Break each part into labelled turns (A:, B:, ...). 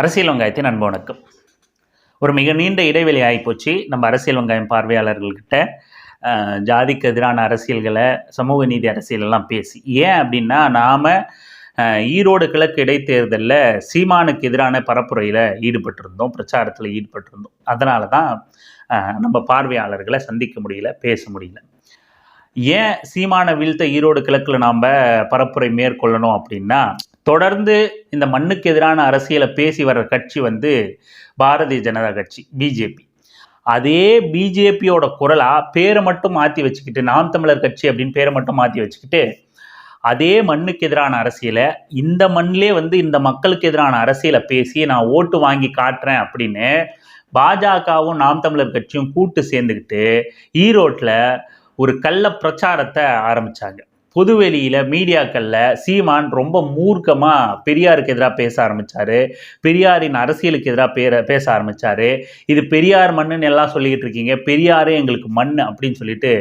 A: அரசியல் வெங்காயத்தின் அன்பு வணக்கம். ஒரு மிக நீண்ட இடைவெளி ஆகிப்போச்சு நம்ம அரசியல் வெங்காயம் பார்வையாளர்கள்கிட்ட. ஜாதிக்கு எதிரான அரசியல்களை சமூக நீதி அரசியல் எல்லாம் பேசி. ஏன் அப்படின்னா நாம் ஈரோடு கிழக்கு இடைத்தேர்தலில் சீமானுக்கு எதிரான பரப்புரையில் ஈடுபட்டிருந்தோம் பிரச்சாரத்தில் ஈடுபட்டிருந்தோம். அதனால தான் நம்ம பார்வையாளர்களை சந்திக்க முடியல பேச முடியல. ஏன் சீமான வீழ்த்த ஈரோடு கிழக்கில் நாம் பரப்புரை மேற்கொள்ளணும் அப்படின்னா தொடர்ந்து இந்த மண்ணுக்கு எதிரான அரசியலை பேசி வர்ற கட்சி வந்து பாரதிய ஜனதா கட்சி பிஜேபி. அதே பிஜேபியோட குரலாக பேரை மட்டும் மாற்றி வச்சுக்கிட்டு நாம் தமிழர் கட்சி அப்படின்னு பேரை மட்டும் மாற்றி வச்சுக்கிட்டு அதே மண்ணுக்கு எதிரான அரசியலை இந்த மண்ணிலே வந்து இந்த மக்களுக்கு எதிரான அரசியலை பேசி நான் ஓட்டு வாங்கி காட்டுறேன் அப்படின்னு பாஜகவும் நாம் தமிழர் கட்சியும் கூட்டு சேர்ந்துக்கிட்டு ஈரோட்டில் ஒரு கள்ள பிரச்சாரத்தை ஆரம்பித்தாங்க பொதுவெளியில் மீடியாக்களில் சீமான் ரொம்ப மூர்க்கமாக பெரியாருக்கு எதிராக பேச ஆரம்பித்தார் பெரியாரின் அரசியலுக்கு எதிராக பேர பேச ஆரம்பித்தார் இது பெரியார் மண்ணுன்னு எல்லாம் சொல்லிக்கிட்டு இருக்கீங்க. பெரியாரே எங்களுக்கு மண் அப்படின்னு சொல்லிட்டு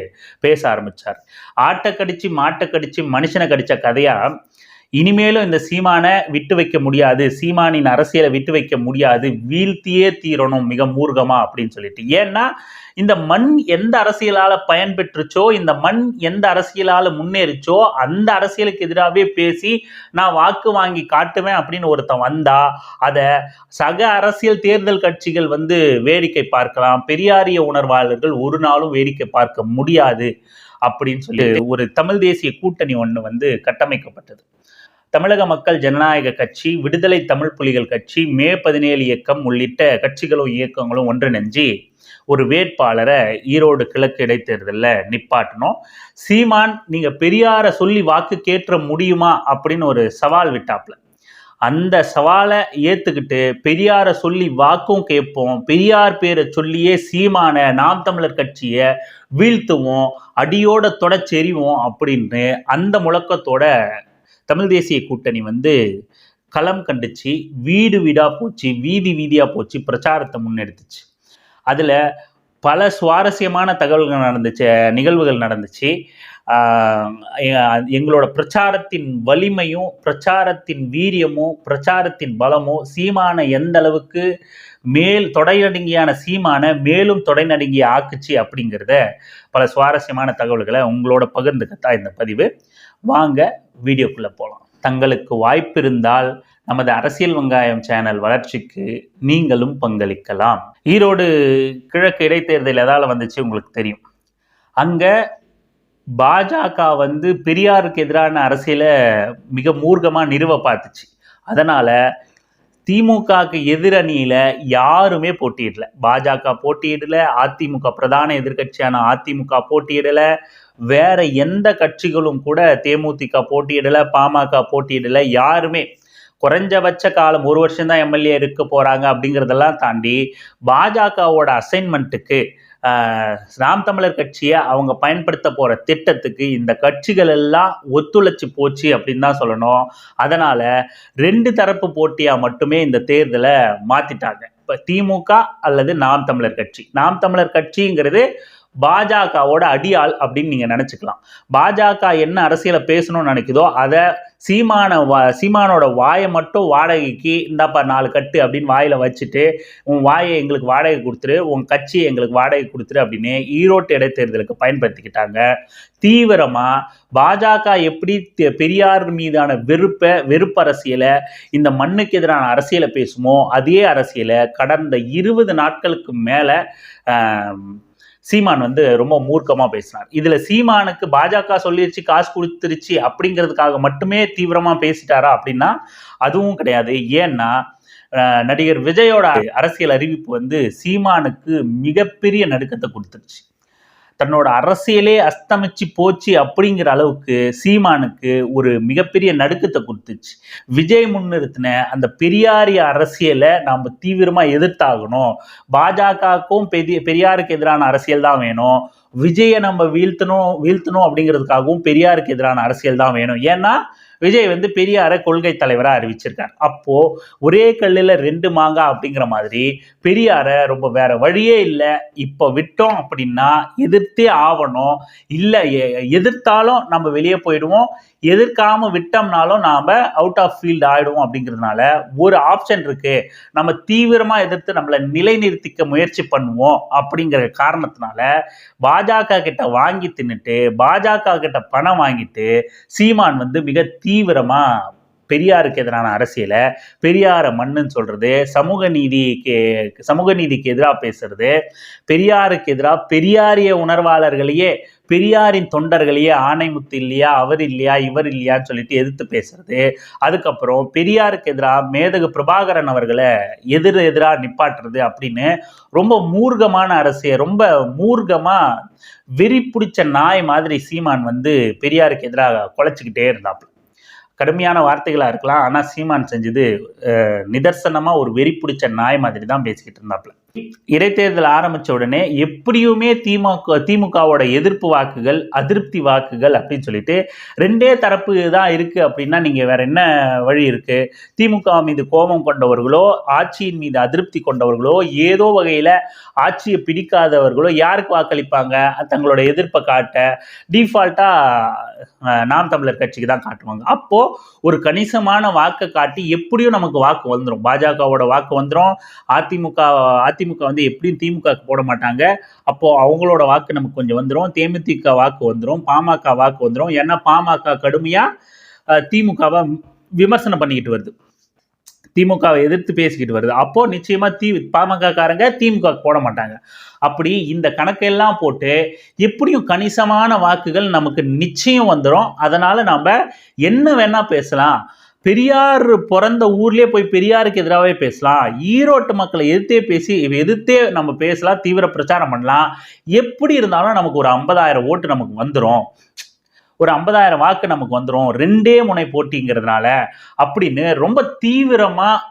A: பேச ஆரம்பிச்சார். ஆட்டை கடிச்சு மாட்டை கடிச்சு மனுஷனை கடித்த கதையாக இனிமேலும் இந்த சீமானை விட்டு வைக்க முடியாது சீமானின் அரசியலை விட்டு வைக்க முடியாது வீழ்த்தியே தீரணும் மிக மூர்க்கமா அப்படின்னு சொல்லிட்டு. ஏன்னா இந்த மண் எந்த அரசியலால பயன்பெற்றுச்சோ இந்த மண் எந்த அரசியலால முன்னேறிச்சோ அந்த அரசியலுக்கு எதிராகவே பேசி நான் வாக்கு வாங்கி காட்டுவேன் அப்படின்னு ஒருத்தன் வந்தா அதை சக அரசியல் தேர்தல் கட்சிகள் வந்து வேடிக்கை பார்க்கலாம் பெரியாரிய உணர்வாளர்கள் ஒரு நாளும் வேடிக்கை பார்க்க முடியாது அப்படின்னு சொல்லி ஒரு தமிழ் தேசிய கூட்டணி ஒன்று வந்து கட்டமைக்கப்பட்டது. தமிழக மக்கள் ஜனநாயக கட்சி விடுதலை தமிழ் புலிகள் கட்சி மே பதினேழு இயக்கம் உள்ளிட்ட கட்சிகளும் இயக்கங்களும் ஒன்றிணைஞ்சு ஒரு வேட்பாளரை ஈரோடு கிழக்கு இடைத்தேர்தலில் நிப்பாட்டணும். சீமான் நீங்கள் பெரியாரை சொல்லி வாக்கு கேட்ட முடியுமா அப்படின்னு ஒரு சவால் விட்டாப்ல. அந்த சவாலை ஏற்றுக்கிட்டு பெரியாரை சொல்லி வாக்கும் கேட்போம். பெரியார் பேரை சொல்லியே சீமான நாம் தமிழர் கட்சியை வீழ்த்துவோம் அடியோட தொடச்செறிவோம் அப்படின்னு அந்த முழக்கத்தோட தமிழ் தேசிய கூட்டணி வந்து களம் கண்டுச்சு வீடு வீடாக போச்சு வீதி வீதியாக போச்சு பிரச்சாரத்தை முன்னெடுத்துச்சு. அதில் பல சுவாரஸ்யமான தகவல்கள் நடந்துச்சு நிகழ்வுகள் நடந்துச்சு. எங்களோட பிரச்சாரத்தின் வலிமையும் பிரச்சாரத்தின் வீரியமும் பிரச்சாரத்தின் பலமும் சீமான எந்த அளவுக்கு மேல் தொடைநடுங்கியான சீமான மேலும் தொடைநடுங்கிய ஆக்குச்சு அப்படிங்கிறத பல சுவாரஸ்யமான தகவல்களை உங்களோட பகிர்ந்துக்கத்தான் இந்த பதிவு. வாங்க வீடியோக்குள்ளே போகலாம் தங்களுக்கு வாய்ப்பு இருந்தால் நமது அரசியல் வெங்காயம் சேனல் வளர்ச்சிக்கு நீங்களும் பங்களிக்கலாம். ஈரோடு கிழக்கு இடைத்தேர்தல் எதால் வந்துச்சு உங்களுக்கு தெரியும். அங்கே பாஜக வந்து பெரியாருக்கு எதிரான அரசியலை மிக மூர்க்கமாக நிறுவ பார்த்துச்சு. அதனால் திமுகவுக்கு எதிரணியில் யாருமே போட்டியிடல. பாஜக போட்டியிடல அதிமுக பிரதான எதிர்க்கட்சியான அதிமுக போட்டியிடலை வேற எந்த கட்சிகளும் கூட தேமுதிக போட்டியிடல பாமக போட்டியிடல யாருமே குறைஞ்சபட்ச காலம் ஒரு வருஷம் தான் எம்எல்ஏ இருக்க போகிறாங்க அப்படிங்கிறதெல்லாம் தாண்டி பாஜகவோட அசைன்மெண்ட்டுக்கு நாம் தமிழர் கட்சியை அவங்க பயன்படுத்த போகிற திட்டத்துக்கு இந்த கட்சிகள் எல்லாம் ஒத்துழைச்சி போச்சு அப்படின்னு தான் சொல்லணும். அதனால் ரெண்டு தரப்பு போட்டியாக மட்டுமே இந்த தேர்தலை மாற்றிட்டாங்க இப்போ திமுக அல்லது நாம் தமிழர் கட்சி. நாம் தமிழர் கட்சிங்கிறது பாஜகவோட அடியாள் அப்படின்னு நீங்க நினைச்சுக்கலாம். பாஜக என்ன அரசியலை பேசணும்னு நினைக்குதோ அதை சீமான வா சீமானோட வாயை மட்டும் வாடகைக்கு இந்தாப்பா நாலு கட்டு அப்படின்னு வாயில வச்சுட்டு உன் வாயை எங்களுக்கு வாடகை கொடுத்துரு உன் கட்சியை எங்களுக்கு வாடகை கொடுத்துரு அப்படின்னு ஈரோட்டு இடைத்தேர்தலுக்கு பயன்படுத்திக்கிட்டாங்க. தீவிரமா பாஜக எப்படி பெரியார் மீதான வெறுப்பை வெறுப்பு அரசியலை இந்த மண்ணுக்கு எதிரான அரசியலை பேசுமோ அதே அரசியலை கடந்த இருபது நாட்களுக்கு மேலே சீமான் வந்து ரொம்ப மூர்க்கமாக பேசினார். இதில் சீமானுக்கு பாஜக சொல்லிருச்சு காசு கொடுத்துருச்சு அப்படிங்கிறதுக்காக மட்டுமே தீவிரமாக பேசிட்டாரா அப்படின்னா அதுவும் கிடையாது. ஏன்னா நடிகர் விஜயோட அரசியல் அறிவிப்பு வந்து சீமானுக்கு மிகப்பெரிய நடுக்கத்தை கொடுத்துருச்சு. தன்னோட அரசியலே அஸ்தமிச்சு போச்சு அப்படிங்கிற அளவுக்கு சீமானுக்கு ஒரு மிகப்பெரிய நடுக்கத்தை கொடுத்துச்சு. விஜய் முன்னிறுத்தின அந்த பெரியாரிய அரசியலை நாம் தீவிரமாக எதிர்த்தாகணும். பாஜகவுக்கும் பெரிய பெரியாருக்கு எதிரான அரசியல் தான் வேணும். விஜயை நம்ம வீழ்த்தணும் வீழ்த்தணும் அப்படிங்கிறதுக்காகவும் பெரியாருக்கு எதிரான அரசியல் தான் வேணும். ஏன்னா விஜய் வந்து பெரியாரை கொள்கை தலைவராக அறிவிச்சிருக்கார். அப்போ ஒரே கல்லில் ரெண்டு மாங்காய் அப்படிங்கிற மாதிரி பெரியாரை ரொம்ப வேற வழியே இல்லை. இப்போ விட்டோம் அப்படின்னா எதிர்த்தே ஆகணும் இல்லை எதிர்த்தாலும் நம்ம வெளியே போயிடுவோம். எதிர்க்காம விட்டோம்னாலும் நாம அவுட் ஆஃப் ஃபீல்டு ஆயிடுவோம் அப்படிங்கிறதுனால ஒரு ஆப்ஷன் இருக்கு. நம்ம தீவிரமா எதிர்த்து நம்மளை நிலைநிறுத்திக்க முயற்சி பண்ணுவோம் அப்படிங்கிற காரணத்தினால பாஜக கிட்ட வாங்கி தின்னுட்டு பாஜக கிட்ட பணம் வாங்கிட்டு சீமான் வந்து மிக தீவிரமாக பெரியாருக்கு எதிரான அரசியலை பெரியாரை மண்ணுன்னு சொல்கிறது சமூக நீதிக்கு சமூக நீதிக்கு எதிராக பேசுறது பெரியாருக்கு எதிராக பெரியாரிய உணர்வாளர்களையே பெரியாரின் தொண்டர்களையே ஆணைமுத்து இல்லையா அவர் இல்லையா இவர் இல்லையான்னு சொல்லிட்டு எதிர்த்து பேசுறது. அதுக்கப்புறம் பெரியாருக்கு எதிராக மேதகு பிரபாகரன் அவர்களை எதிர் எதிராக நிப்பாட்டுறது அப்படின்னு ரொம்ப மூர்க்கமான அரசியல் ரொம்ப மூர்க்கமாக வெறி பிடிச்ச நாய் மாதிரி சீமான் வந்து பெரியாருக்கு எதிராக குலைச்சிக்கிட்டே இருந்தாப்புல. கடுமையான வார்த்தைகளாக இருக்கலாம். ஆனால் சீமான் செஞ்சது நிதர்சனமாக ஒரு வெறி பிடிச்ச நாய் மாதிரி தான் பேசிக்கிட்டு இருந்தாப்புல இடைத்தேர்தல் ஆரம்பித்த உடனே எப்படியுமே திமுக திமுகவோட எதிர்ப்பு வாக்குகள் அதிருப்தி வாக்குகள் அப்படின்னு சொல்லிட்டு ரெண்டே தரப்பு தான் இருக்குது அப்படின்னா நீங்கள் வேற என்ன வழி இருக்குது திமுக மீது கோபம் கொண்டவர்களோ ஆட்சியின் மீது அதிருப்தி கொண்டவர்களோ ஏதோ வகையில் ஆட்சியை பிடிக்காதவர்களோ யாருக்கு வாக்களிப்பாங்க? தங்களோட எதிர்ப்பை காட்ட டிஃபால்ட்டாக நாம் தமிழர் கட்சிக்கு தான் காட்டுவாங்க. அப்போது ஒரு கணிசமான வாக்கை காட்டி எப்படியும் நமக்கு வாக்கு வந்துடும் பாஜகவோட வாக்கு வந்துடும் அதிமுக அதிமுக வந்து எப்படியும் திமுக போட மாட்டாங்க. அப்போ அவங்களோட வாக்கு நமக்கு கொஞ்சம் வந்துடும் தேமுதிக வாக்கு வந்துடும் பாமக வாக்கு வந்துடும் ஏன்னா பாமக கடுமையா திமுகவை விமர்சனம் பண்ணிக்கிட்டு வருது. திமுகவை எதிர்த்து பேசிக்கிட்டு வருது. அப்போ நிச்சயமா தி பாமக காரங்க திமுக போட மாட்டாங்க. அப்படி இந்த கணக்கெல்லாம் போட்டு எப்படியும் கணிசமான வாக்குகள் நமக்கு நிச்சயம் வந்துடும் அதனால நம்ம என்ன வேணா பேசலாம். பெரியார் பிறந்த ஊர்லயே போய் பெரியாருக்கு எதிராகவே பேசலாம். ஈரோட்டு மக்களை எதிர்த்தே பேசி எதிர்த்தே நம்ம பேசலாம் தீவிர பிரச்சாரம் பண்ணலாம். எப்படி இருந்தாலும் நமக்கு ஒரு ஐம்பதாயிரம் ஓட்டு நமக்கு வந்துடும் ஒரு ஐம்பதாயிரம் வாக்கு நமக்கு வந்துடும் ரெண்டே முனை போட்டிங்கிறதுனால அப்படின்னு ரொம்ப தீவிரமாக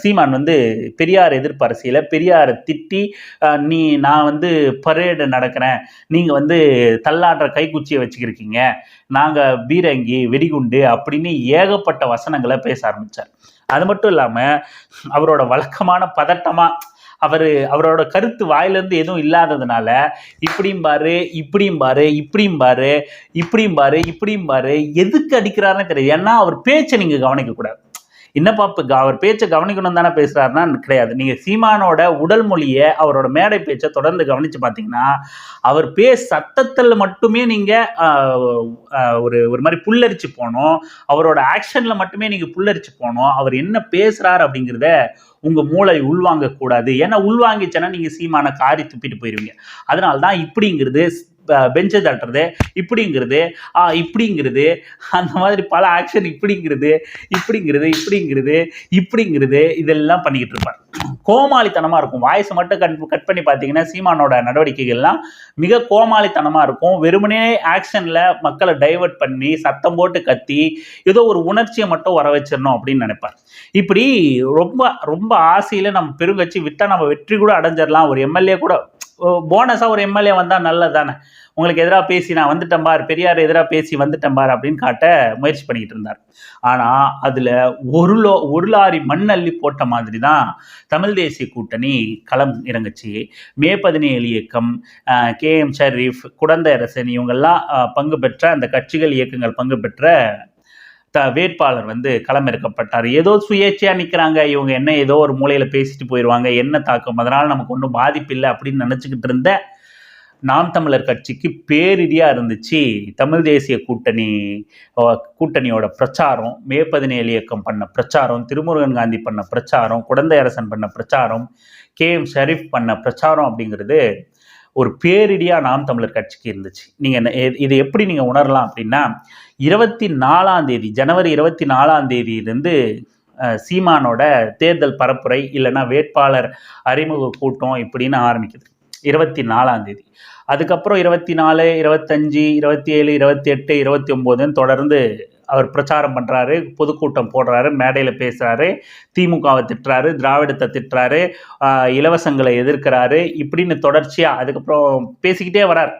A: சீமான் வந்து பெரியார் எதிர்ப்பு அரசியலை பெரியாரை திட்டி நீ நான் வந்து பரேடு நடக்கிறேன். நீங்கள் வந்து தள்ளாடுற கைக்குச்சியை வச்சுக்கிருக்கீங்க. நாங்கள் பீரங்கி வெடிகுண்டு அப்படின்னு ஏகப்பட்ட வசனங்களை பேச ஆரம்பித்தார் அது மட்டும் இல்லாமல் அவரோட வழக்கமான பதட்டமாக அவர் அவரோட கருத்து வாயிலேருந்து எதுவும் இல்லாததுனால இப்படியும் பாரு இப்படியும் பாரு இப்படியும் பாரு இப்படியும் பாரு இப்படியும் பாரு எதுக்கு அடிக்கிறாருன்னு தெரியாது ஏன்னா அவர் பேச்சை நீங்கள் கவனிக்கக்கூடாது. என்னப்பா இப்போ க- அவர் பேச்சை கவனிக்கணும் தானே பேசுகிறாருன்னா கிடையாது. நீங்கள் சீமானோட உடல் மொழியை அவரோட மேடை பேச்சை தொடர்ந்து கவனித்து பார்த்தீங்கன்னா அவர் பே சத்தத்தில் மட்டுமே நீங்கள் ஒரு ஒரு மாதிரி புல்லரிச்சு போகணும். அவரோட ஆக்ஷனில் மட்டுமே நீங்கள் புல்லரிச்சு போகணும். அவர் என்ன பேசுகிறார் அப்படிங்கிறத உங்கள் மூளை உள்வாங்கக்கூடாது. ஏன்னா உள்வாங்கிச்சேன்னா நீங்கள் சீமான காரி துப்பிட்டு போயிடுவீங்க அதனால தான் இப்படிங்கிறது பெஞ்சை தட்டுறது இப்படிங்கிறது ஆ, இப்படிங்கிறது அந்த மாதிரி பல ஆக்ஷன் இப்படிங்கிறது இப்படிங்கிறது இப்படிங்கிறது இப்படிங்கிறது இதெல்லாம் பண்ணிக்கிட்டு இருப்பார். கோமாளித்தனமாக இருக்கும். வாய்ஸ் மட்டும் கட் கட் பண்ணி பார்த்தீங்கன்னா சீமானோட நடவடிக்கைகள்லாம் மிக கோமாளித்தனமாக இருக்கும். வெறுமனே ஆக்ஷனில் மக்களை டைவர்ட் பண்ணி சத்தம் போட்டு கத்தி ஏதோ ஒரு உணர்ச்சியை மட்டும் வர வச்சிடணும் அப்படின்னு நினைப்பார். இப்படி ரொம்ப ரொம்ப ஆசையில் நம்ம பெருங்கட்சி விட்டால் நம்ம வெற்றி கூட அடைஞ்சிடலாம். ஒரு எம்எல்ஏ கூட போனஸாக ஒரு எம்எல்ஏ வந்தால் நல்லது தானே உங்களுக்கு எதிராக பேசி நான் வந்துட்டேன் பார் பெரியார் எதிராக பேசி வந்துட்டேன் பார் அப்படின்னு காட்ட முயற்சி பண்ணிக்கிட்டு இருந்தார். ஆனால் அதில் ஒரு லோ ஒரு லாரி மண் அள்ளி போட்ட மாதிரி தான் தமிழ் தேசிய கூட்டணி களம் இறங்குச்சு. மே பதினேழு இயக்கம் கே எம் ஷரீஃப் குடந்தை அரசன் இவங்கெல்லாம் பங்கு பெற்ற அந்த கட்சிகள் இயக்கங்கள் பங்கு பெற்ற த வேட்பாளர் வந்து களமிறக்கப்பட்டார். ஏதோ சுயேட்சையாக நிற்கிறாங்க இவங்க என்ன ஏதோ ஒரு மூலையில் பேசிட்டு போயிடுவாங்க என்ன தாக்கம்? அதனால் நமக்கு ஒன்றும் பாதிப்பு இல்லை அப்படின்னு நினச்சிக்கிட்டு இருந்த நாம் தமிழர் கட்சிக்கு பேரிடியாக இருந்துச்சு. தமிழ் தேசிய கூட்டணி கூட்டணியோட பிரச்சாரம் மே பதினேழு இயக்கம் பண்ண பிரச்சாரம் திருமுருகன் காந்தி பண்ண பிரச்சாரம் குடந்தை அரசன் பண்ண பிரச்சாரம் கே. எம். ஷரீஃப் பண்ண பிரச்சாரம் அப்படிங்கிறது ஒரு பேரிடியாக நாம் தமிழர் கட்சிக்கு இருந்துச்சு. நீங்கள் இது எப்படி நீங்கள் உணரலாம் அப்படின்னா இருபத்தி நாலாம் தேதி ஜனவரி இருபத்தி நாலாம் தேதியிலிருந்து சீமானோட தேர்தல் பரப்புரை இல்லைன்னா வேட்பாளர் அறிமுக கூட்டம் இப்படின்னு ஆரம்பிக்குது. இருபத்தி நாலாம் தேதி. அதுக்கப்புறம் இருபத்தி நாலு இருபத்தஞ்சி இருபத்தி ஏழு இருபத்தி எட்டு இருபத்தி ஒம்போதுன்னு தொடர்ந்து அவர் பிரச்சாரம் பண்ணுறாரு பொதுக்கூட்டம் போடுறாரு மேடையில் பேசுகிறாரு திமுகவை திட்டுறாரு திராவிடத்தை திட்டுறாரு இலவசங்களை எதிர்க்கிறாரு இப்படின்னு தொடர்ச்சியாக அதுக்கப்புறம் பேசிக்கிட்டே வரார்.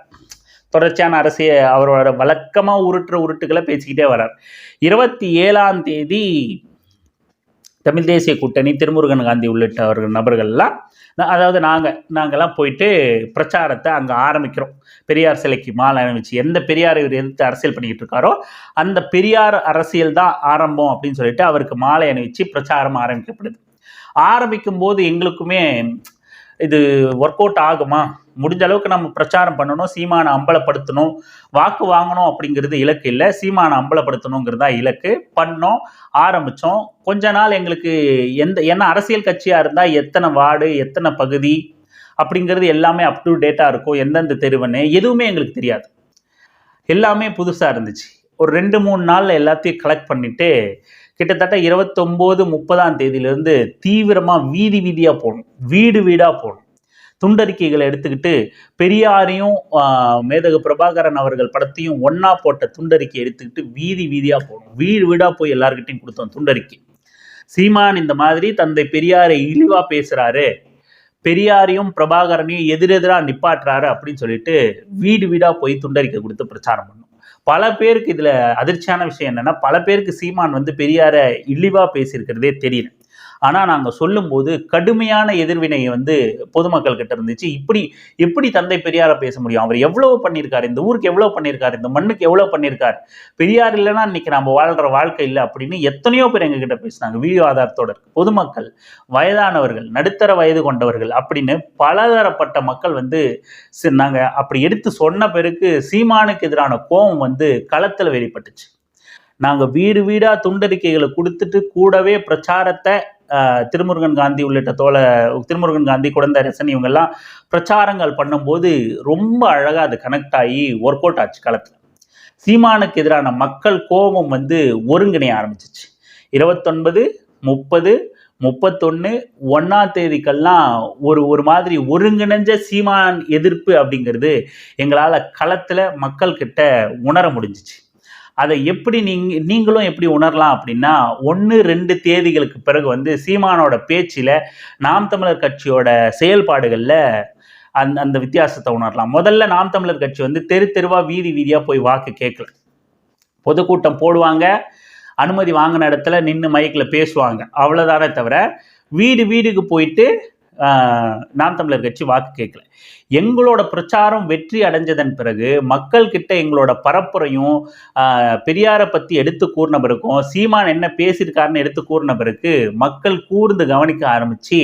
A: தொடர்ச்சியான அரசிய அவரோட வழக்கமாக உருட்டுற உருட்டுகளை பேசிக்கிட்டே வர்றார். இருபத்தி ஏழாம் தேதி தமிழ் தேசிய கூட்டணி திருமுருகன் காந்தி உள்ளிட்ட அவர்கள் நபர்கள்லாம் அதாவது நாங்கள் நாங்கள்லாம் போயிட்டு பிரச்சாரத்தை அங்கே ஆரம்பிக்கிறோம். பெரியார் சிலைக்கு மாலை அணிவிச்சு எந்த பெரியார் இவர் எதிர்த்து அரசியல் பண்ணிக்கிட்டு இருக்காரோ அந்த பெரியார் அரசியல் தான் ஆரம்பம் அப்படின்னு சொல்லிட்டு அவருக்கு மாலை அணிவிச்சு பிரச்சாரம் ஆரம்பிக்கப்படுது. ஆரம்பிக்கும் போது எங்களுக்குமே இது ஒர்க் அவுட் ஆகுமா? முடிஞ்ச அளவுக்கு நம்ம பிரச்சாரம் பண்ணணும் சீமானை அம்பலப்படுத்தணும். வாக்கு வாங்கணும் அப்படிங்கிறது இலக்கு இல்லை. சீமானை அம்பலப்படுத்தணுங்கிறதா இலக்கு. பண்ணோம் ஆரம்பித்தோம் கொஞ்ச நாள் எங்களுக்கு எந்த என்ன அரசியல் கட்சியாக இருந்தால் எத்தனை வார்டு எத்தனை பகுதி அப்படிங்கிறது எல்லாமே அப் டு டேட்டாக இருக்கும். எந்தெந்த தெருவுன்னு எதுவுமே எங்களுக்கு தெரியாது. எல்லாமே புதுசாக இருந்துச்சு. ஒரு ரெண்டு மூணு நாளில் எல்லாத்தையும் கலெக்ட் பண்ணிட்டு கிட்டத்தட்ட இருபத்தொம்போது முப்பதாம் தேதியிலேருந்து தீவிரமாக வீதி வீதியாக போகணும். வீடு வீடாக போகணும். துண்டறிக்கைகளை எடுத்துக்கிட்டு பெரியாரையும் மேதகு பிரபாகரன் அவர்கள் படத்தையும் ஒன்றா போட்ட துண்டறிக்கை எடுத்துக்கிட்டு வீதி வீதியாக போகணும் வீடு வீடாக போய் எல்லாருக்கிட்டையும் கொடுத்தோம் துண்டறிக்கை. சீமான் இந்த மாதிரி தந்தை பெரியாரை இழிவாக பேசுகிறாரு பெரியாரையும் பிரபாகரனையும் எதிரெதிராக நிப்பாட்டுறாரு அப்படின்னு சொல்லிட்டு வீடு வீடாக போய் துண்டறிக்கை கொடுத்து பிரச்சாரம் பண்ணோம். பல பேருக்கு இதில் அதிர்ச்சியான விஷயம் என்னென்னா பல பேருக்கு சீமான் வந்து பெரியாரை இழிவாக பேசியிருக்கிறதே தெரியல. ஆனால் நாங்கள் சொல்லும்போது கடுமையான எதிர்வினை வந்து பொதுமக்கள் கிட்ட இருந்துச்சு. இப்படி எப்படி தந்தை பெரியாரை பேச முடியும்? அவர் எவ்வளவு பண்ணியிருக்காரு இந்த ஊருக்கு எவ்வளவு பண்ணியிருக்காரு இந்த மண்ணுக்கு எவ்வளவு பண்ணியிருக்காரு பெரியார் இல்லைன்னா இன்னைக்கு நம்ம வாழ்ற வாழ்க்கை இல்லை அப்படின்னு எத்தனையோ பேர் எங்ககிட்ட பேசினாங்க. வீடியோ ஆதாரத்தோட பொதுமக்கள் வயதானவர்கள் நடுத்தர வயது கொண்டவர்கள் அப்படின்னு பலதரப்பட்ட மக்கள் வந்து நாங்கள் அப்படி எடுத்து சொன்ன பிறகு சீமானுக்கு எதிரான கோபம் வந்து களத்தில் வெளிப்பட்டுச்சு. நாங்கள் வீடு வீடாக துண்டறிக்கைகளை கொடுத்துட்டு கூடவே பிரச்சாரத்தை திருமுருகன் காந்தி உள்ளிட்ட தோழ திருமுருகன் காந்தி குழந்தரசன் இவங்கெல்லாம் பிரச்சாரங்கள் பண்ணும்போது ரொம்ப அழகாக அது கனெக்ட் ஆகி ஒர்க் அவுட் ஆச்சு களத்தில். சீமானுக்கு எதிரான மக்கள் கோபம் வந்து ஒருங்கிணைய ஆரம்பிச்சிச்சு. இருபத்தொன்பது முப்பது முப்பத்தொன்று ஒன்றாம் தேதிக்கெல்லாம் ஒரு ஒரு மாதிரி ஒருங்கிணைஞ்ச சீமான் எதிர்ப்பு அப்படிங்கிறது எங்களால் களத்தில் மக்கள்கிட்ட உணர முடிஞ்சிச்சு. அதை எப்படி நீங்க நீங்களும் எப்படி உணரலாம் அப்படின்னா ஒன்று ரெண்டு தேதிகளுக்கு பிறகு வந்து சீமானோட பேச்சில் நாம் தமிழர் கட்சியோட செயல்பாடுகளில் அந்த அந்த வித்தியாசத்தை உணரலாம். முதல்ல நாம் தமிழர் கட்சி வந்து தெரு தெருவாக வீதி வீதியாக போய் வாக்கு கேட்கல. பொதுக்கூட்டம் போடுவாங்க அனுமதி வாங்கின இடத்துல நின்று மைக்கில் பேசுவாங்க. அவ்வளோதானே தவிர வீடு வீடுக்கு போயிட்டு நாம் தமிழர் கட்சி வாக்கு கேட்கல. எங்களோட பிரச்சாரம் வெற்றி அடைஞ்சதன் பிறகு மக்கள் கிட்ட எங்களோட பரப்புரையும் பெரியாரை பற்றி எடுத்து கூறின பிறகும் சீமான் என்ன பேசியிருக்காருன்னு எடுத்து கூறின பிறகு மக்கள் கூர்ந்து கவனிக்க ஆரம்பிச்சு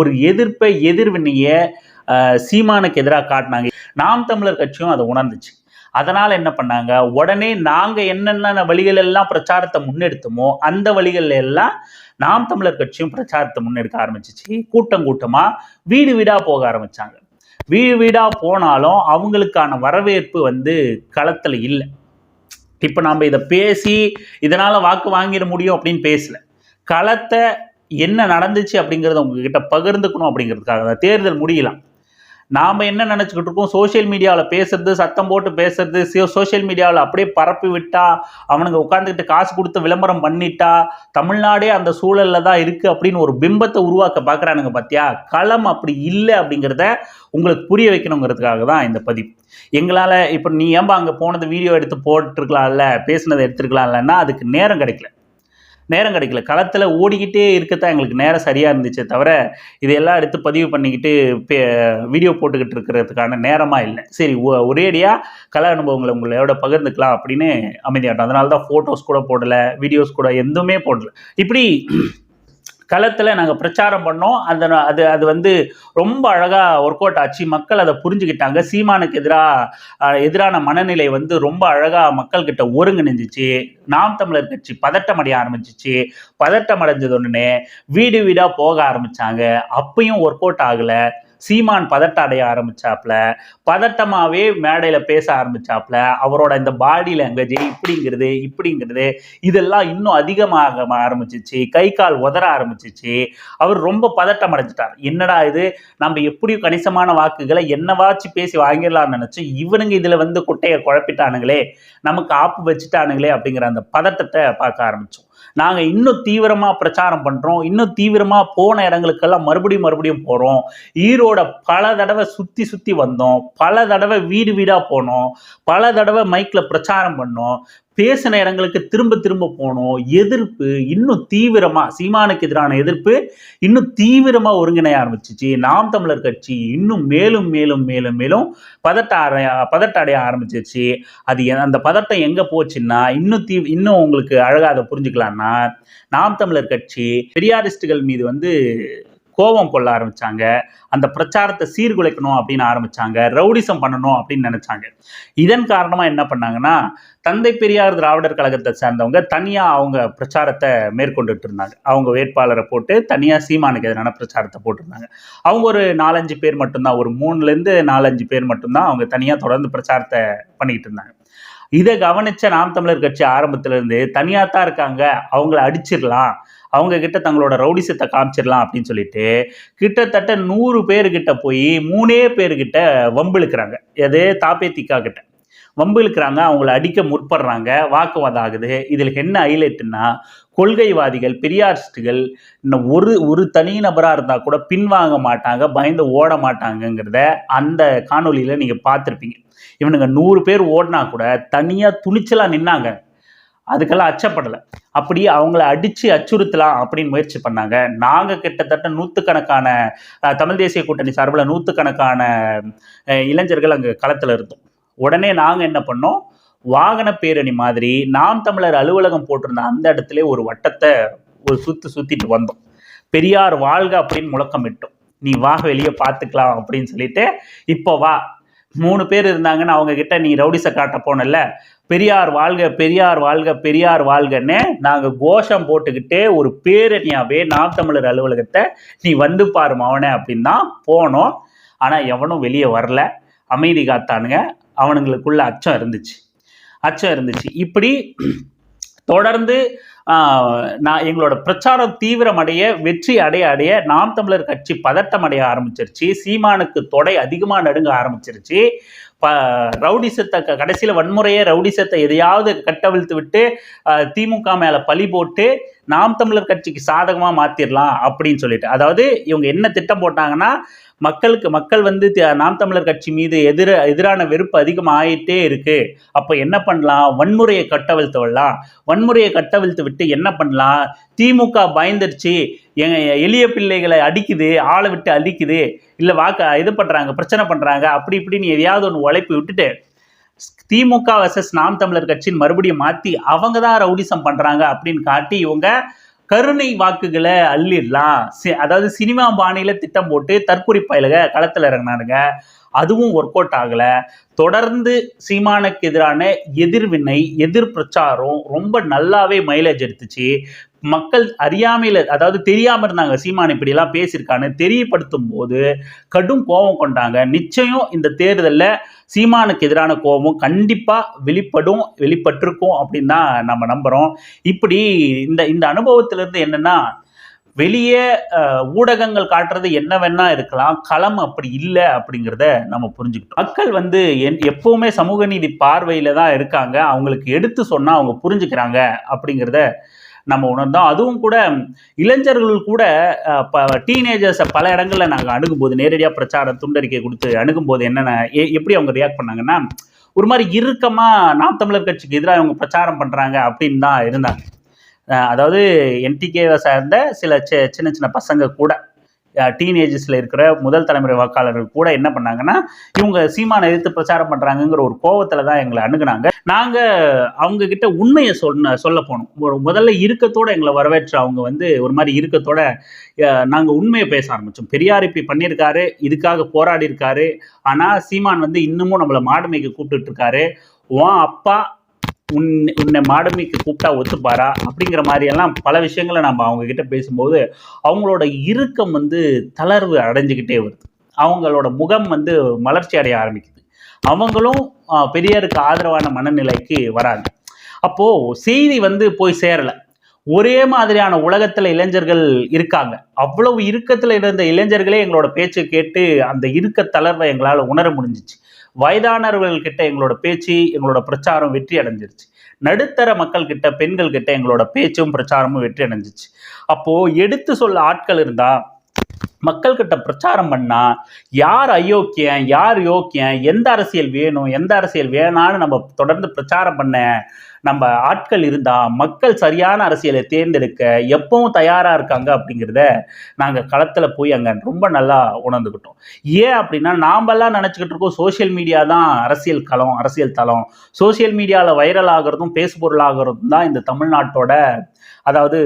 A: ஒரு எதிர்ப்பை எதிர்வினைய சீமானுக்கு எதிராக காட்டினாங்க. நாம் தமிழர் கட்சியும் அதை உணர்ந்துச்சு. அதனால் என்ன பண்ணாங்க? உடனே நாங்கள் என்னென்ன வழிகள் எல்லாம் பிரச்சாரத்தை முன்னெடுத்தோமோ அந்த வழிகள் எல்லாம் நாம் தமிழர் கட்சியும் பிரச்சாரத்தை முன்னெடுக்க ஆரம்பிச்சிச்சு. கூட்டம் கூட்டமா வீடு வீடா போக ஆரம்பிச்சாங்க. வீடு வீடா போனாலும் அவங்களுக்கான வரவேற்பு வந்து களத்துல இல்லை. இப்போ நாம் இதை பேசி இதனால வாக்கு வாங்கிட முடியும் அப்படின்னு பேசல. களத்தை என்ன நடந்துச்சு அப்படிங்கிறத உங்ககிட்ட பகிர்ந்துக்கணும் அப்படிங்கிறதுக்காக தான். தேர்தல் முடியலாம். நாம் என்ன நினச்சிக்கிட்டு இருக்கோம்? சோஷியல் மீடியாவில் பேசுறது சத்தம் போட்டு பேசுறது சோஷியல் மீடியாவில் அப்படியே பரப்பி விட்டா அவனுங்க உட்காந்துக்கிட்டு காசு கொடுத்து விளம்பரம் பண்ணிட்டா தமிழ்நாடே அந்த சூழலில் தான் இருக்குது அப்படின்னு ஒரு பிம்பத்தை உருவாக்க பார்க்குறானுங்க பார்த்தியா களம் அப்படி இல்லை அப்படிங்கிறத உங்களுக்கு புரிய வைக்கணுங்கிறதுக்காக தான் இந்த பதிவு. எங்களால் இப்போ நீ ஏன்பா அங்கே போனது வீடியோ எடுத்து போட்டிருக்கலாம்ல பேசுனதை எடுத்துருக்கலாம்லன்னா அதுக்கு நேரம் கிடைக்கல. நேரம் கிடைக்கல. களத்தில் ஓடிக்கிட்டே இருக்கத்தான் எங்களுக்கு நேரம் சரியாக இருந்துச்சே தவிர இதையெல்லாம் எடுத்து பதிவு பண்ணிக்கிட்டு வீடியோ போட்டுக்கிட்டு இருக்கிறதுக்கான நேரமாக இல்லை. சரி ஒ- ஒரேடியாக கல அனுபவங்களை உங்களோட பகிர்ந்துக்கலாம் அப்படின்னு அமைதியாட்டோம். அதனால தான் ஃபோட்டோஸ் கூட போடலை வீடியோஸ் கூட எதுவுமே போடல. இப்படி களத்தில் நாங்கள் பிரச்சாரம் பண்ணோம். அந்த அது அது வந்து ரொம்ப அழகாக ஒர்க் அவுட் ஆச்சு. மக்கள் அதை புரிஞ்சுக்கிட்டாங்க. சீமானுக்கு எதிராக எதிரான மனநிலை வந்து ரொம்ப அழகாக மக்கள்கிட்ட ஒருங்கிணைஞ்சிச்சு. நாம் தமிழர் கட்சி பதட்டம் அடைய ஆரம்பிச்சிச்சு. பதட்டம் அடைஞ்சது உடனே வீடு வீடாக போக ஆரம்பித்தாங்க அப்பயும் ஒர்க் அவுட் ஆகலை. சீமான் பதட்டம் அடைய ஆரம்பிச்சாப்ல பதட்டமாவே மேடையில பேச ஆரம்பிச்சாப்ல அவரோட இந்த பாடி லாங்குவேஜ் இப்படிங்கிறது இப்படிங்கிறது இதெல்லாம் இன்னும் அதிகமாக ஆரம்பிச்சிச்சு கை கால் உதற ஆரம்பிச்சிச்சு அவர் ரொம்ப பதட்டம் அடைஞ்சிட்டார். என்னடா இது? நம்ம எப்படியும் கணிசமான வாக்குகளை என்னவாச்சு பேசி வாங்கிடலாம்னு நினைச்சு இவனுங்க இதுல வந்து குட்டையை குழப்பிட்டானுங்களே நமக்கு ஆப்பு வச்சுட்டானுங்களே அப்படிங்கிற அந்த பதட்டத்தை பார்க்க ஆரம்பிச்சோம். நாங்கள் இன்னும் தீவிரமாக பிரச்சாரம் பண்ணுறோம் இன்னும் தீவிரமாக போன இடங்களுக்கெல்லாம் மறுபடியும் மறுபடியும் போகிறோம் ஈரோட பல தடவை சுற்றி சுற்றி வந்தோம். பல தடவை வீடு வீடாக போனோம். பல தடவை மைக்கில் பிரச்சாரம் பண்ணோம். பேசின இடங்களுக்கு திரும்ப திரும்ப போனோம். எதிர்ப்பு இன்னும் தீவிரமாக சீமானுக்கு எதிரான எதிர்ப்பு இன்னும் தீவிரமாக ஒருங்கிணைய ஆரம்பிச்சிச்சு. நாம் தமிழர் கட்சி இன்னும் மேலும் மேலும் மேலும் மேலும் பதட்ட அடைய பதட்ட அடைய ஆரம்பிச்சிச்சு அது அந்த பதட்டம் எங்கே போச்சுன்னா இன்னும் தீ இன்னும் உங்களுக்கு அழகாக அதை புரிஞ்சுக்கலாம்னா நாம் தமிழர் கட்சி பெரியாரிஸ்டுகள் மீது வந்து கோபம் கொள்ள ஆரம்பிச்சாங்க. அந்த பிரச்சாரத்தை சீர்குலைக்கணும் அப்படின்னு ஆரம்பிச்சாங்க. ரவுடிசம் பண்ணணும் அப்படின்னு நினச்சாங்க. இதன் காரணமாக என்ன பண்ணாங்கன்னா தந்தை பெரியார் திராவிடர் கழகத்தை சேர்ந்தவங்க தனியாக அவங்க பிரச்சாரத்தை மேற்கொண்டுட்டு இருந்தாங்க. அவங்க வேட்பாளரை போட்டு தனியாக சீமானுக்கு எதிரான பிரச்சாரத்தை போட்டிருந்தாங்க. அவங்க ஒரு நாலஞ்சு பேர் மட்டும்தான் ஒரு மூணுலேருந்து நாலஞ்சு பேர் மட்டும்தான் அவங்க தனியாக தொடர்ந்து பிரச்சாரத்தை பண்ணிக்கிட்டு இருந்தாங்க. இதை கவனிச்ச நாம் தமிழர் கட்சி ஆரம்பத்திலேருந்து இருந்து தான் இருக்காங்க அவங்கள அடிச்சிடலாம். அவங்க கிட்ட தங்களோட ரவுடிசத்தை காமிச்சிடலாம் அப்படின்னு சொல்லிட்டு கிட்டத்தட்ட நூறு பேர்கிட்ட போய் மூணே பேர்கிட்ட வம்பு இழுக்கிறாங்க எது? தாப்பேத்திக்கா கிட்ட. வம்பு இழுக்கிறாங்க அவங்கள அடிக்க முற்படுறாங்க வாக்குவாதம் ஆகுது. இதில் என்ன ஹைலைட்டுன்னா கொள்கைவாதிகள் பெரியாரிஸ்டுகள் இன்னும் ஒரு ஒரு தனி நபராக இருந்தால் கூட பின்வாங்க மாட்டாங்க பயந்து ஓட மாட்டாங்கங்கிறத அந்த காணொலியில் நீங்கள் பார்த்துருப்பீங்க. இவனுங்க நூறு பேர் ஓடினா கூட தனியாக துணிச்சலாக நின்னாங்க. அதுக்கெல்லாம் அச்சப்படலை. அப்படி அவங்கள அடித்து அச்சுறுத்தலாம் அப்படின்னு முயற்சி பண்ணாங்க. நாங்கள் கிட்டத்தட்ட நூற்றுக்கணக்கான தமிழ் தேசிய கூட்டணி சார்பில் நூற்றுக்கணக்கான இளைஞர்கள் அங்கே களத்தில் இருந்தோம். உடனே நாங்கள் என்ன பண்ணோம்? வாகன பேரணி மாதிரி நாம் தமிழர் அலுவலகம் போட்டிருந்த அந்த இடத்துல ஒரு வட்டத்தை ஒரு சுற்று சுற்றிட்டு வந்தோம். பெரியார் வாழ்க அப்படின்னு முழக்கமிட்டோம். நீ வா வெளியே பார்த்துக்கலாம் அப்படின்னு சொல்லிட்டு இப்போ வா. மூணு பேர் இருந்தாங்கன்னு அவங்க கிட்ட நீ ரவுடிசை காட்ட போனல பெரியார் வாழ்க பெரியார் வாழ்க பெரியார் வாழ்கன்னு நாங்கள் கோஷம் போட்டுக்கிட்டே ஒரு பேரணியாவே நாம் தமிழர் அலுவலகத்தை நீ வந்து பாரு மவனே அப்படின்னு தான் போனோம். ஆனால் எவனும் வெளியே வரல. அமைதி காத்தானுங்க. அவனுங்களுக்குள்ள அச்சம் இருந்துச்சு. அச்சம் இருந்துச்சு. இப்படி தொடர்ந்து நான் எங்களோட பிரச்சாரம் தீவிரமடைய வெற்றி அடைய அடைய நாம் தமிழர் கட்சி பதட்டம் அடைய ஆரம்பிச்சிருச்சு. சீமானுக்கு தொடை அதிகமாக நடுங்க ஆரம்பிச்சிருச்சு. ப ரவுடிசத்தை க- கடைசியில் வன்முறையை ரவுடிசத்தை எதையாவது கட்டவிழ்த்து விட்டு திமுக மேலே பழி போட்டு நாம் தமிழர் கட்சிக்கு சாதகமாக மாற்றிடலாம் அப்படின்னு சொல்லிட்டு. அதாவது இவங்க என்ன திட்டம் போட்டாங்கன்னா மக்களுக்கு மக்கள் வந்து நாம் தமிழர் கட்சி மீது எதிர எதிரான வெறுப்பு அதிகமாக ஆயிட்டே இருக்கு. அப்போ என்ன பண்ணலாம்? வன்முறையை கட்டவிழ்த்து விடலாம். வன்முறையை கட்டவிழ்த்து விட்டு என்ன பண்ணலாம்? திமுக பயந்துருச்சு எங்க எளிய பிள்ளைகளை அடிக்குது ஆளை விட்டு அடிக்குது. இல்லை வாக்க இது பண்ணுறாங்க பிரச்சனை பண்ணுறாங்க அப்படி இப்படின்னு எதையாவது ஒன்று உழைப்பு விட்டுட்டு திமுக வர்சஸ் நாம் தமிழர் கட்சின்னு மறுபடியும் மாற்றி அவங்க தான் ரவுடிசம் பண்ணுறாங்க அப்படின்னு காட்டி இவங்க கருணை வாக்குகளை அள்ளிடலாம். சி- அதாவது சினிமா பாணியில் திட்டம் போட்டு தற்கொலை பயலக களத்தில் இறங்கினாருங்க அதுவும் ஒர்க் அவுட் ஆகலை. தொடர்ந்து சீமானுக்கு எதிரான எதிர்வினை எதிர் பிரச்சாரம் ரொம்ப நல்லாவே மைலேஜ் எடுத்துச்சு. மக்கள் அறியாமையில் அதாவது தெரியாமல் இருந்தாங்க சீமான் இப்படிலாம் பேசியிருக்கான்னு தெரியப்படுத்தும் போது கடும் கோபம் கொண்டாங்க. நிச்சயம் இந்த தேர்தலில் சீமானுக்கு எதிரான கோபம் கண்டிப்பாக வெளிப்படும் வெளிப்பட்டிருக்கும் அப்படின்னு தான் நம்ம நம்புகிறோம் இப்படி இந்த இந்த அனுபவத்திலிருந்து என்னென்னா வெளியே ஊடகங்கள் காட்டுறது என்ன வேணா இருக்கலாம் களம் அப்படி இல்லை அப்படிங்கிறத நம்ம புரிஞ்சுக்கிட்டோம். மக்கள் வந்து என் எப்போவுமே சமூக நீதி பார்வையில் தான் இருக்காங்க. அவங்களுக்கு எடுத்து சொன்னால் அவங்க புரிஞ்சுக்கிறாங்க அப்படிங்கிறத நம்ம உணர்ந்தோம். அதுவும் கூட இளைஞர்கள் கூட டீனேஜர்ஸை பல இடங்களில் நாங்கள் அணுகும்போது நேரடியாக பிரச்சார துண்டறிக்கை கொடுத்து அணுகும்போது என்னென்ன எப்படி அவங்க ரியாக்ட் பண்ணாங்கன்னா ஒரு மாதிரி இறுக்கமாக நாம் தமிழர் கட்சிக்கு எதிராக அவங்க பிரச்சாரம் பண்ணுறாங்க அப்படின்னு தான் இருந்தாங்க. அதாவது என்டிகேவை சார்ந்த சில சின்ன சின்ன பசங்க கூட. டீனேஜஸில் இருக்கிற முதல் தலைமுறை வாக்காளர்கள் கூட என்ன பண்ணாங்கன்னா இவங்க சீமான எதிர்த்து பிரச்சாரம் பண்ணுறாங்கங்கிற ஒரு கோவத்தில் தான் எங்களை அணுகுனாங்க. நாங்கள் அவங்க கிட்ட உண்மையை சொன்ன சொல்ல போனோம். ஒரு முதல்ல இறுக்கத்தோட எங்களை வரவேற்று அவங்க வந்து ஒரு மாதிரி இருக்கத்தோட நாங்கள் உண்மையை பேச ஆரம்பித்தோம் பெரியார் இப்படி பண்ணியிருக்காரு இதுக்காக போராடி இருக்காரு ஆனால் சீமான் வந்து இன்னமும் நம்மளை மாடுமைக்கு கூப்பிட்டுட்டு இருக்காரு. உன் அப்பா உன் உன்னை மாடமிக்கு கூப்பிட்டா ஒத்துப்பாரா? அப்படிங்கிற மாதிரியெல்லாம் பல விஷயங்களை நம்ம அவங்க கிட்ட பேசும்போது அவங்களோட இறுக்கம் வந்து தளர்வு அடைஞ்சுக்கிட்டே வருது. அவங்களோட முகம் வந்து மலர்ச்சி அடைய ஆரம்பிக்குது. அவங்களும் பெரியாருக்கு ஆதரவான மனநிலைக்கு வராங்க. அப்போ செய்தி வந்து போய் சேரல. ஒரே மாதிரியான உலகத்துல இளைஞர்கள் இருக்காங்க. அவ்வளவு இறுக்கத்தில் இருந்த இளைஞர்களே எங்களோட பேச்சை கேட்டு அந்த இறுக்க தளர்வை எங்களால் உணர முடிஞ்சிச்சு. வயதானவர்கள் கிட்ட எங்களோட பேச்சு எங்களோட பிரச்சாரம் வெற்றி அடைஞ்சிருச்சு. நடுத்தர மக்கள் கிட்ட பெண்கள் கிட்ட எங்களோட பேச்சும் பிரச்சாரமும் வெற்றி அடைஞ்சிச்சு. அப்போ எடுத்து சொல்ல ஆட்கள் இருந்தா மக்கள்கிட்ட பிரச்சாரம் பண்ணா யார் அயோக்கியன் யார் யோக்கியன் எந்த அரசியல் வேணும் எந்த அரசியல் வேணான்னு நம்ம தொடர்ந்து பிரச்சாரம் பண்ண நம்ம ஆட்கள் இருந்தால் மக்கள் சரியான அரசியலை தேர்ந்தெடுக்க எப்பவும் தயாராக இருக்காங்க அப்படிங்கிறத நாங்கள் களத்தில் போய் அங்கே ரொம்ப நல்லா உணர்ந்துக்கிட்டோம் ஏன் அப்படின்னா நாமெல்லாம் நினச்சிக்கிட்டு இருக்கோம் சோஷியல் மீடியா தான் அரசியல் களம் அரசியல் தளம். சோஷியல் மீடியாவில் வைரல் ஆகிறதும் பேசுபொருள் ஆகிறதும் தான் இந்த தமிழ்நாட்டோட அதாவது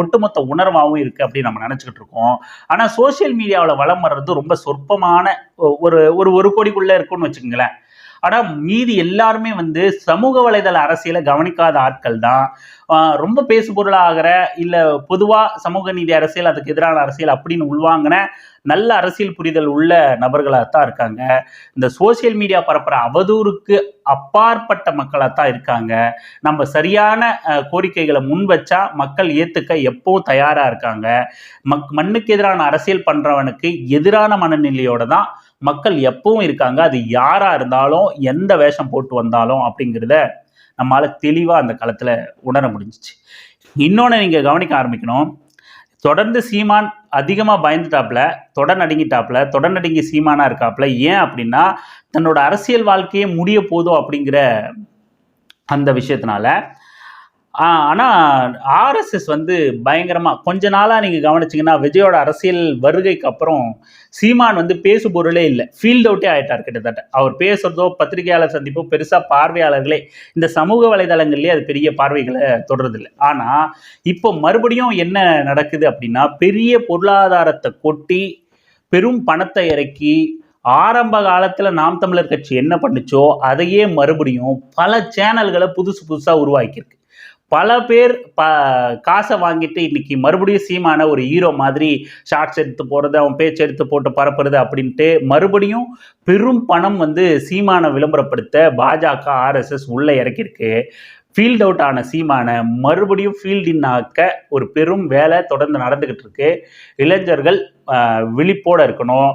A: ஒட்டுமொத்த உணர்வாகவும் இருக்குது அப்படின்னு நம்ம நினச்சிக்கிட்டு இருக்கோம். ஆனால் சோஷியல் மீடியாவில் வளம் வர்றது ரொம்ப சொற்பமான ஒரு ஒரு ஒரு கோடிக்குள்ளே இருக்கும்னு வச்சுக்கோங்களேன். ஆனால் மீதி எல்லாருமே வந்து சமூக வலைதள அரசியலை கவனிக்காத ஆட்கள் தான். ரொம்ப பேசுபொருளாகிற இல்லை பொதுவாக சமூக நீதி அரசியல் அதுக்கு எதிரான அரசியல் அப்படின்னு உள்வாங்கின நல்ல அரசியல் புரிதல் உள்ள நபர்களாக தான் இருக்காங்க. இந்த சோஷியல் மீடியா பரப்புற அவதூறுக்கு அப்பாற்பட்ட மக்களாக தான் இருக்காங்க. நம்ம சரியான கோரிக்கைகளை முன் வச்சா மக்கள் ஏற்றுக்க எப்போ தயாராக இருக்காங்க. மக் மண்ணுக்கு எதிரான அரசியல் பண்ணுறவனுக்கு எதிரான மனநிலையோட தான் மக்கள் எப்பவும் இருக்காங்க. அது யாராக இருந்தாலும் எந்த வேஷம் போட்டு வந்தாலும் அப்படிங்கிறத நம்மளால் தெளிவாக அந்த காலத்தில் உணர முடிஞ்சிச்சு. இன்னொன்று நீங்கள் கவனிக்க ஆரம்பிக்கணும். தொடர்ந்து சீமான் அதிகமாக பயந்துட்டாப்புல தொட நடுங்கிட்டாப்புல தொட நடுங்கி சீமானாக இருக்காப்புல ஏன் அப்படின்னா தன்னோட அரசியல் வாழ்க்கையே முடிய போதும் அப்படிங்கிற அந்த விஷயத்தினால ஆனால் ஆர்எஸ்எஸ் வந்து பயங்கரமாக கொஞ்ச நாளாக நீங்கள் கவனிச்சிங்கன்னா விஜயோட அரசியல் வருகைக்கு அப்புறம் சீமான் வந்து பேசு பொருளே இல்லை. ஃபீல்ட் அவுட்டே ஆகிட்டார் கிட்டத்தட்ட. அவர் பேசுகிறதோ பத்திரிகையாளர் சந்திப்போ பெருசாக பார்வையாளர்களே இந்த சமூக வலைதளங்கள்லேயே அது பெரிய பார்வைகளை தொடர்றதில்லை ஆனால் இப்போ மறுபடியும் என்ன நடக்குது அப்படின்னா பெரிய பொருளாதாரத்தை கொட்டி பெரும் பணத்தை இறக்கி ஆரம்ப காலத்தில் நாம் தமிழர் கட்சி என்ன பண்ணுச்சோ அதையே மறுபடியும் பல சேனல்களை புதுசு புதுசாக உருவாக்கியிருக்கு. பல பேர் ப காசை வாங்கிட்டு இன்னைக்கு மறுபடியும் சீமான ஒரு ஹீரோ மாதிரி ஷார்ட்ஸ் எடுத்து போகிறது அவன் பேச்சு எடுத்து போட்டு பரப்புறது அப்படின்ட்டு மறுபடியும் பெரும் பணம் வந்து சீமானை விளம்பரப்படுத்த பாஜக ஆர்எஸ்எஸ் உள்ளே இறக்கியிருக்கு. ஃபீல்ட் அவுட் ஆன சீமானை மறுபடியும் ஃபீல்டின் ஆக்க ஒரு பெரும் வேலை தொடர்ந்து நடந்துக்கிட்டு இருக்கு. இளைஞர்கள் விழிப்போடு விழிப்போட இருக்கணும்.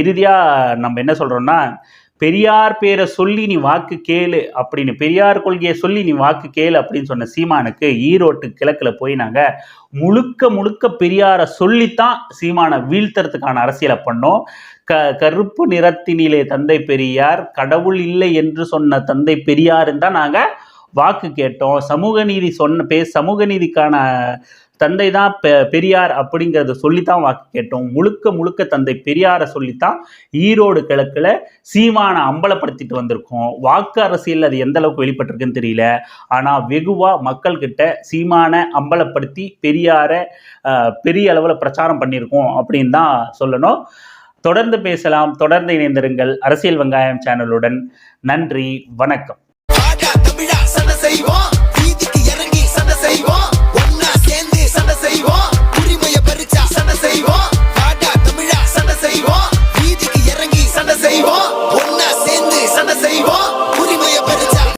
A: இறுதியாக நம்ம என்ன சொல்கிறோம்னா பெரியார் பேரை சொல்லி நீ வாக்கு கேளு அப்படின்னு பெரியார் கொள்கையை சொல்லி நீ வாக்கு கேளு அப்படின்னு சொன்ன சீமானுக்கு ஈரோட்டு கிழக்கில் போய் நாங்கள் முழுக்க முழுக்க பெரியாரை சொல்லித்தான் சீமானை வீழ்த்துறதுக்கான அரசியலை பண்ணோம். க கருப்பு நிறத்தினிலே தந்தை பெரியார் கடவுள் இல்லை என்று சொன்ன தந்தை பெரியாருன்னு தான் நாங்கள் வாக்கு கேட்டோம். சமூக நீதி சொன்ன பே சமூக நீதிக்கான தந்தை தான் பெ பெரியார் அப்படிங்கிறத சொல்லித்தான் வாக்கு கேட்டோம். முழுக்க முழுக்க தந்தை பெரியாரை சொல்லித்தான் ஈரோடு கிழக்கில் சீமானை அம்பலப்படுத்திட்டு வந்திருக்கோம். வாக்கு அரசியல் அது எந்த அளவுக்கு வெளிப்பட்டிருக்குன்னு தெரியல. ஆனால் வெகுவாக மக்கள்கிட்ட சீமானை அம்பலப்படுத்தி பெரியாரை பெரிய அளவில் பிரச்சாரம் பண்ணியிருக்கோம் அப்படின்னு தான் சொல்லணும். தொடர்ந்து பேசலாம். தொடர்ந்து இணைந்திருங்கள். அரசியல் வெங்காயம் சேனலுடன். நன்றி. வணக்கம்.